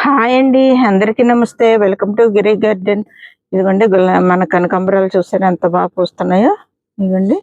Hi అండి అందరికీ నమస్తే. వెల్కమ్ టు గిరి గార్డెన్ ఇదిగోండి మన కనకాంబరాలు చూసారా ఎంత బాగా పూస్తున్నాయో. ఇదిగోండి.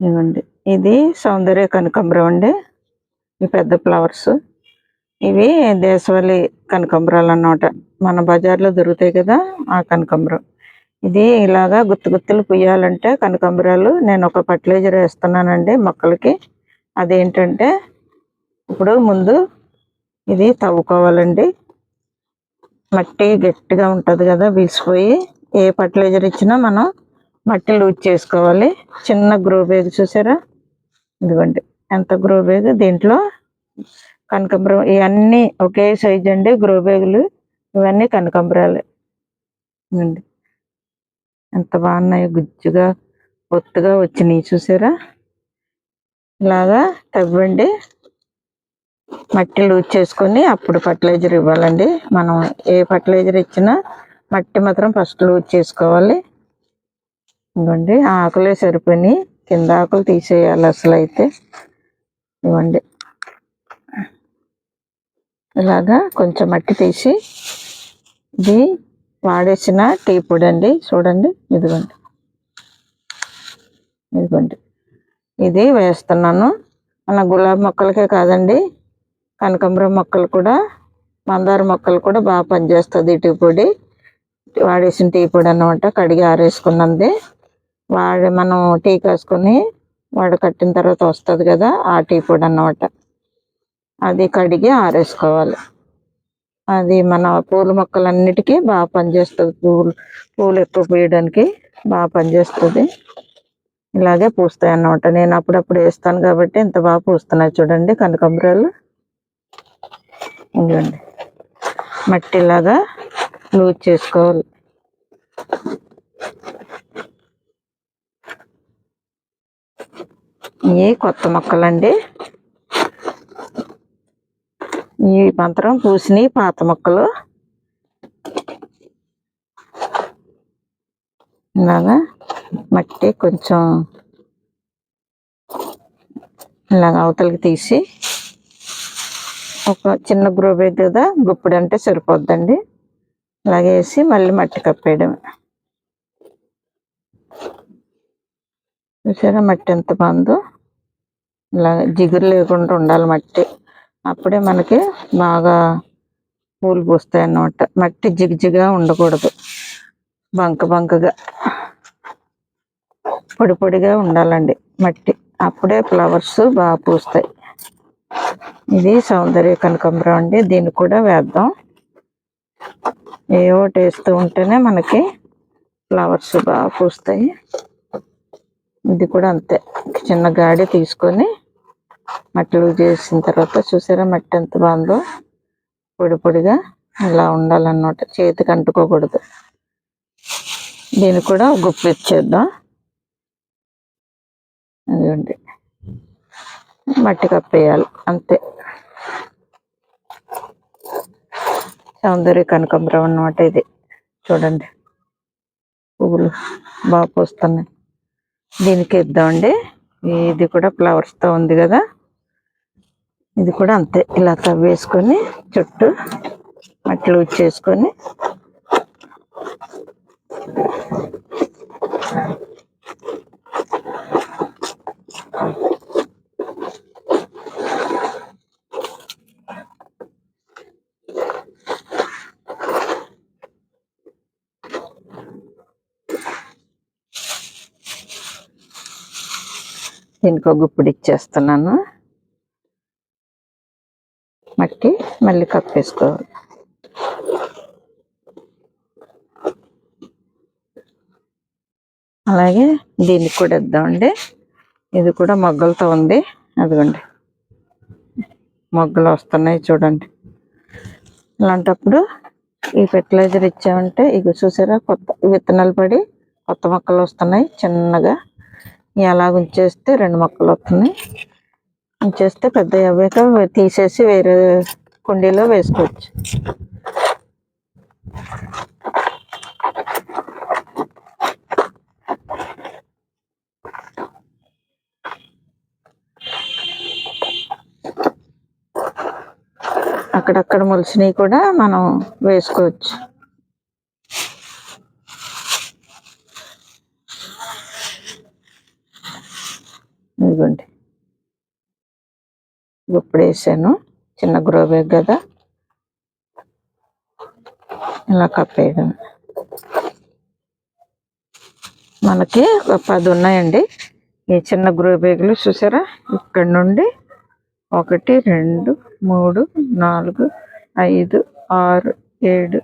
ఇదిగోండి. ఇది సౌందర్య కనకాంబరం అండి. ఈ పెద్ద ఫ్లవర్స్. ఇవి దేశవాళి కనకాంబరాలు అన్నమాట. మన బజార్లో దొరుకుతాయి కదా ఆ కనకాంబరం. ఇది ఇలాగా గుత్తు గుత్తులు పుయ్యాలంటే కనకాంబరాలు. నేను ఒక ఫర్టిలైజర్ వేస్తున్నానండి మొక్కలకి. అదేంటంటే ఇప్పుడు ముందు ఇది తవ్వుకోవాలండి. మట్టి గట్టిగా ఉంటుంది కదా బీసిపోయి ఏ ఫర్టిలైజర్ ఇచ్చినా మనం మట్టి లూజ్ చేసుకోవాలి. చిన్న గ్రో బ్యాగ్ చూసారా? ఇదిగోండి ఎంత గ్రో బ్యాగ్? దీంట్లో కనకాంబరం ఇవన్నీ ఒకే సైజ్ అండి గ్రో బ్యాగులు. ఇవన్నీ కనకాంబరాలు. ఇదిగోండి ఎంత బాగున్నాయో గుజ్జుగా ఒత్తుగా వచ్చినాయి చూసారా? ఇలాగా తవ్వండి. మట్టి లూజ్ చేసుకొని అప్పుడు ఫర్టిలైజర్ ఇవ్వాలండి. మనం ఏ ఫర్టిలైజర్ ఇచ్చినా మట్టి మాత్రం ఫస్ట్ లూజ్ చేసుకోవాలి. ఇవ్వండి ఆకులే సరిపోయి కింద ఆకులు తీసేయాలి అసలు అయితే ఇవ్వండి. ఇలాగా కొంచెం మట్టి తీసి ఇది వాడేసిన టీ పొడి అండి. చూడండి ఇదిగోండి. ఇదిగోండి. ఇది వేస్తున్నాను. మన గులాబీ మొక్కలకే కాదండి. కనకాంబరం మొక్కలు కూడా మందార మొక్కలు కూడా బాగా పనిచేస్తుంది ఈ టీ పొడి. వాడేసిన టీ పొడి అన్నమాట కడిగి ఆరేసుకున్నది. వాడి మనం టీ కాసుకొని వాడు కట్టిన తర్వాత వస్తుంది కదా ఆ టీ పొడి అన్నమాట. అది కడిగి ఆరేసుకోవాలి. అది మన పూల మొక్కలన్నిటికీ బాగా పనిచేస్తుంది. పూలు పూలు ఎక్కువ పూయడానికి బాగా పనిచేస్తుంది. ఇలాగే పూస్తాయి అన్నమాట. నేను అప్పుడప్పుడు వేస్తాను కాబట్టి ఇంత బాగా పూస్తున్నాయి చూడండి కనకాంబరాలు. ఇదిగోండి. మట్టిలాగా లూజ్ చేసుకోవాలి. ఇవి కొత్త మొక్కలండి. ఈ మంత్రం పూసినవి పాత మొక్కలు. ఇలాగా మట్టి కొంచెం ఇలాగ అవతలకి తీసి ఒక చిన్న గ్రో బ్యాగ్ కదా గుప్పుడు అంటే సరిపోద్దండి. అలాగే వేసి మళ్ళీ మట్టి కప్పేయడం చూసారా మట్టి ఎంత బాగుందో? ఇలా జిగురు లేకుండా ఉండాలి మట్టి. అప్పుడే మనకి బాగా పూలు పూస్తాయి అన్నమాట మట్టి జిగిజిగా ఉండకూడదు. బంక బంకగా. పొడి పొడిగా ఉండాలండి మట్టి. అప్పుడే ఫ్లవర్స్ బాగా పూస్తాయి. ఇది సౌందర్య కనకాంబరం అండి. దీన్ని కూడా వేద్దాం. ఏ ఒకటి వేస్తూ ఉంటేనే మనకి ఫ్లవర్స్ బాగా పూస్తాయి. ఇది కూడా అంతే. చిన్న గాడి తీసుకొని మట్టిలు చేసిన తర్వాత చూసారా మట్టి ఎంత బాగుందో? పొడి పొడిగా ఇలా ఉండాలన్నమాట. చేతికి అంటుకోకూడదు. దీన్ని కూడా గుప్పిచ్చేద్దాం అదే మట్టి కప్పేయాలి అంతే. సౌందర్య కనకాంబరం అన్నమాట ఇది. చూడండి. పువ్వులు బాగా పూస్తున్నాయి. దీనికి ఇద్దామండి. ఇది కూడా ఫ్లవర్స్తో తో ఉంది కదా. ఇది కూడా అంతే. ఇలా తవ్వేసుకొని చుట్టూ మట్టి చేసుకొని. దీనికి ఒక గుప్పుడు ఇచ్చేస్తున్నాను. మట్టి మళ్ళీ కప్పేసుకోవాలి అలాగే దీనికి కూడా ఇద్దామండి. ఇది కూడా మొగ్గలతో ఉంది. అదిగోండి. మొగ్గలు వస్తున్నాయి చూడండి. అలాంటప్పుడు ఈ ఫెర్టిలైజర్ ఇచ్చామంటే ఇక చూసారా? కొత్త విత్తనాలు పడి కొత్త మొక్కలు వస్తున్నాయి చిన్నగా. ఎలా అలాగ ఉంచేస్తే రెండు మొక్కలు వస్తున్నాయి. ఉంచేస్తే పెద్ద అవ్వాక తీసేసి వేరే కుండీలో వేసుకోవచ్చు. అక్కడక్కడ మొలిసినవి కూడా మనం వేసుకోవచ్చు ఇదిగోండి ఇప్పుడు వేసాను చిన్న గ్రో బ్యాగ్ కదా ఇలా కప్పేయడం. మనకి పది ఉన్నాయండి. ఈ చిన్న గ్రో బ్యాగులు చూసారా? ఇక్కడ నుండి ఒకటి రెండు మూడు నాలుగు ఐదు ఆరు ఏడు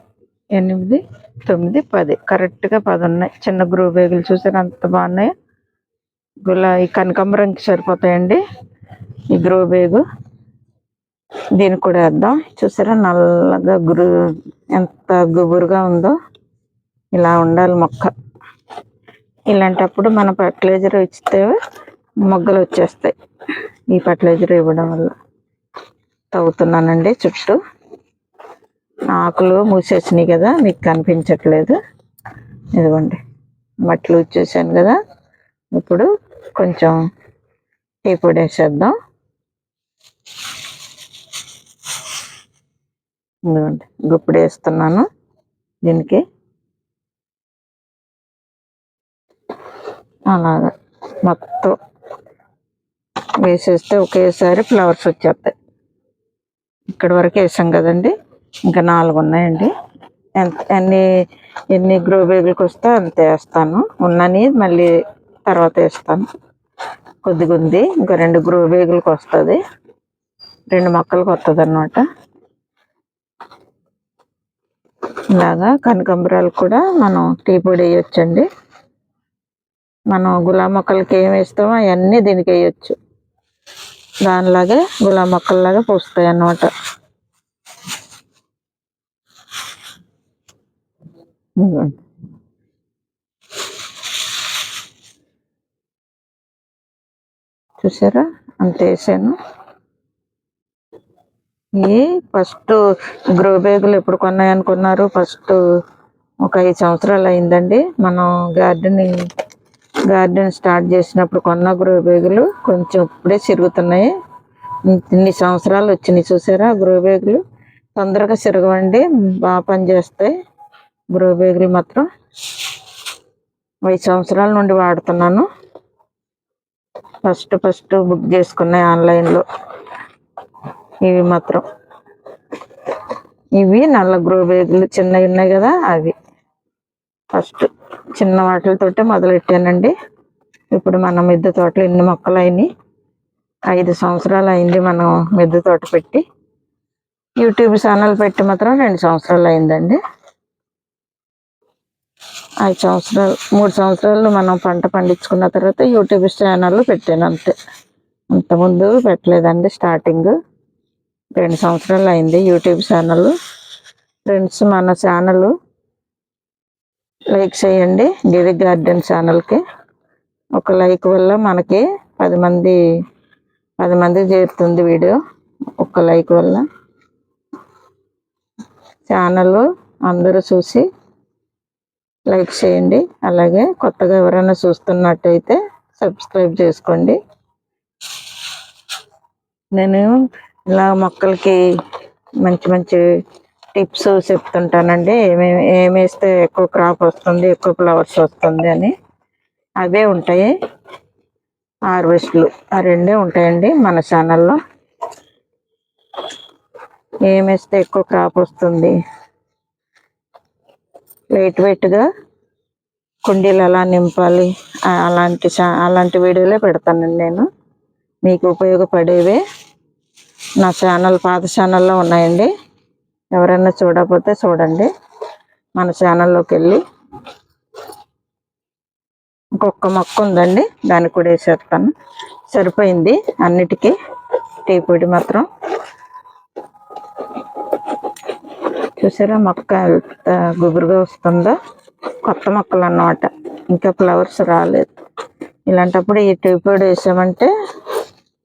ఎనిమిది తొమ్మిది పది. కరెక్ట్గా పది ఉన్నాయి. చిన్న గ్రో బ్యాగులు చూసారా? అంత బాగున్నాయి? గులా ఈ కనకాంబరంకి సరిపోతాయండి. ఈ గ్రో బ్యాగు దీనికి కూడా వేద్దాం. చూసారా? నల్లగా గురు ఎంత గుబురుగా ఉందో. ఇలా ఉండాలి మొక్క. ఇలాంటప్పుడు మన ఫర్టిలైజర్ ఇస్తే మొగ్గలు వచ్చేస్తాయి. ఈ ఫర్టిలైజర్ ఇవ్వడం వల్ల. తవ్వుతున్నానండి చుట్టూ. ఆకులు మూసేసినాయి కదా మీకు కనిపించట్లేదు. ఇదిగోండి. మట్లు వచ్చేసాను కదా. ఇప్పుడు కొంచెం టీ పొడి వేసేద్దాం. ఇదిగోండి గుప్పుడు వేస్తున్నాను దీనికి. అలాగా మొత్తం వేసేస్తే ఒకేసారి ఫ్లవర్స్ వచ్చేస్తాయి. ఇక్కడ వరకు వేసాం కదండి ఇంకా నాలుగు ఉన్నాయండి. ఎంత ఎన్ని ఎన్ని గ్రో బ్యాగులకు వస్తే అంత వేస్తాను. ఉన్నని మళ్ళీ తర్వాత వేస్తాను. కొద్దిగా ఉంది ఇంకా రెండు గ్రో బేగులకు వస్తుంది. రెండు మొక్కలకు వస్తుంది అన్నమాట ఇలాగా కనకాంబరాలు కూడా మనం టీ పొడి వేయొచ్చండి. మనం గులాబ్ మొక్కలకి ఏం వేస్తామో అవన్నీ దీనికి వేయచ్చు. దానిలాగే గులాబీ మొక్కల్లాగా పూస్తాయి అన్నమాట. చూసారా? అంత వేసాను. ఈ ఫస్ట్ గ్రో బ్యాగులు ఎప్పుడు కొన్నాయనుకున్నారు? ఫస్ట్ ఒక ఐదు సంవత్సరాలు అయిందండి. మనం గార్డెనింగ్ గార్డెన్ స్టార్ట్ చేసినప్పుడు కొన్న గ్రో బ్యాగులు కొంచెం ఇప్పుడే చిరుగుతున్నాయి. ఇన్ని సంవత్సరాలు వచ్చినాయి చూసారా గ్రో బ్యాగులు తొందరగా చిరగవండి బాగా పనిచేస్తాయి గ్రో బ్యాగులు మాత్రం ఐదు సంవత్సరాల నుండి వాడుతున్నాను. ఫస్ట్ ఫస్ట్ బుక్ చేసుకున్నాయి ఆన్లైన్లో. ఇవి మాత్రం. ఇవి నల్ల గ్రో బ్యాగులు చిన్నవి ఉన్నాయి కదా అవి. ఫస్ట్ చిన్న వాటితోటే మొదలెట్టానండి. ఇప్పుడు మన మిద్దె తోటలు ఎన్ని మొక్కలు అయినాయి ఐదు సంవత్సరాలు అయింది మనం మిద్దె తోట పెట్టి. యూట్యూబ్ ఛానల్ పెట్టి మాత్రం రెండు సంవత్సరాలు అయిందండి. ఐదు సంవత్సరాలు మూడు సంవత్సరాలు మనం పంట పండించుకున్న తర్వాత యూట్యూబ్ ఛానల్ పెట్టాను అంతే. అంతకుముందు పెట్టలేదండి స్టార్టింగ్. రెండు సంవత్సరాలు అయింది యూట్యూబ్ ఛానల్. ఫ్రెండ్స్ మన ఛానల్ లైక్ చేయండి. గిరి గార్డెన్ ఛానల్కి ఒక లైక్ వల్ల మనకి పది మంది పది మంది చేరుతుంది వీడియో ఒక లైక్ వల్ల. ఛానల్ అందరూ చూసి లైక్ చేయండి. అలాగే కొత్తగా ఎవరైనా చూస్తున్నట్టయితే సబ్స్క్రైబ్ చేసుకోండి. నేను ఇలా మొక్కలకి మంచి మంచి టిప్స్ చెప్తుంటానండి. ఏమేమి ఏమేస్తే ఎక్కువ క్రాప్ వస్తుంది ఎక్కువ ఫ్లవర్స్ వస్తుంది అని. అవే ఉంటాయి. హార్వెస్ట్లు ఆ రెండే ఉంటాయండి మన ఛానల్లో. ఏమేస్తే వేస్తే ఎక్కువ క్రాప్ వస్తుంది? లైట్ వెయిట్గా కుండీలు ఎలా నింపాలి? అలాంటి చా- అలాంటి వీడియోలే పెడతానండి నేను. మీకు ఉపయోగపడేవే నా ఛానల్ పాత ఛానల్లో ఉన్నాయండి. ఎవరైనా చూడకపోతే చూడండి. మన ఛానల్లోకి వెళ్ళి. ఇంకొక మొక్క ఉందండి. దానికి కూడా వేసేస్తాను. సరిపోయింది అన్నిటికీ. టీ పొడి మాత్రం. చూసారా మొక్క ఎంత గుబురుగా వస్తుందో. కొత్త మొక్కలు అన్నమాట. ఇంకా ఫ్లవర్స్ రాలేదు. ఇలాంటప్పుడు ఈ టీ పొడి వేసామంటే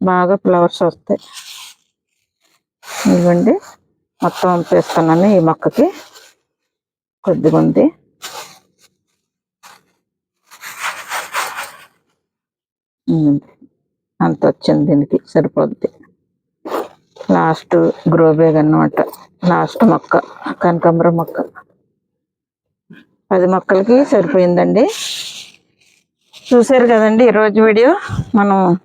బాగా ఫ్లవర్స్ వస్తాయి. ఇవ్వండి. మొత్తం పంపిస్తున్నాను ఈ మొక్కకి. కొద్దిగా ఉంది. అంత వచ్చింది దీనికి సరిపోద్ది. లాస్ట్ గ్రో బ్యాగ్ అన్నమాట. లాస్ట్ మొక్క కనకాంబరం మొక్క. పది మొక్కలకి సరిపోయిందండి. చూసారు కదండి ఈరోజు వీడియో. మనం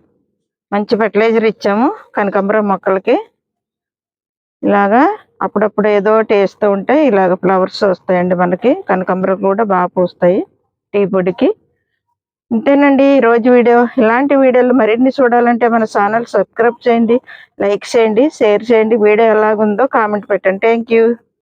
మంచి ఫర్టిలైజర్ ఇచ్చాము కనకాంబరం మొక్కలకి. ఇలాగా అప్పుడప్పుడు ఏదో ఒకటి వేస్తూ ఉంటే ఇలాగ ఫ్లవర్స్ వస్తాయండి మనకి. కనకాంబరం కూడా బాగా పూస్తాయి టీ పొడికి. ఇంతేనండి ఈ రోజు వీడియో. ఇలాంటి వీడియోలు మరిన్ని చూడాలంటే మన ఛానల్ సబ్స్క్రైబ్ చేయండి లైక్ చేయండి షేర్ చేయండి. వీడియో ఎలాగుందో కామెంట్ పెట్టండి. Thank you